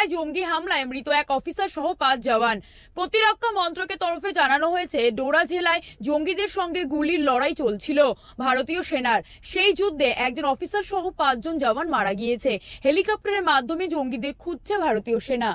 জেলায় জঙ্গি হামলায় মৃত এক অফিসার সহ পাঁচ জওয়ান। প্রতিরক্ষা মন্ত্রকের তরফে জানানো হয়েছে, ডোরা জেলায় জঙ্গিদের সঙ্গে গুলির লড়াই চলছিল ভারতীয় সেনার। সেই যুদ্ধে একজন অফিসার সহ পাঁচজন জওয়ান মারা গিয়েছে। হেলিকপ্টারের মাধ্যমে জঙ্গিদের খুঁজছে ভারতীয় সেনা।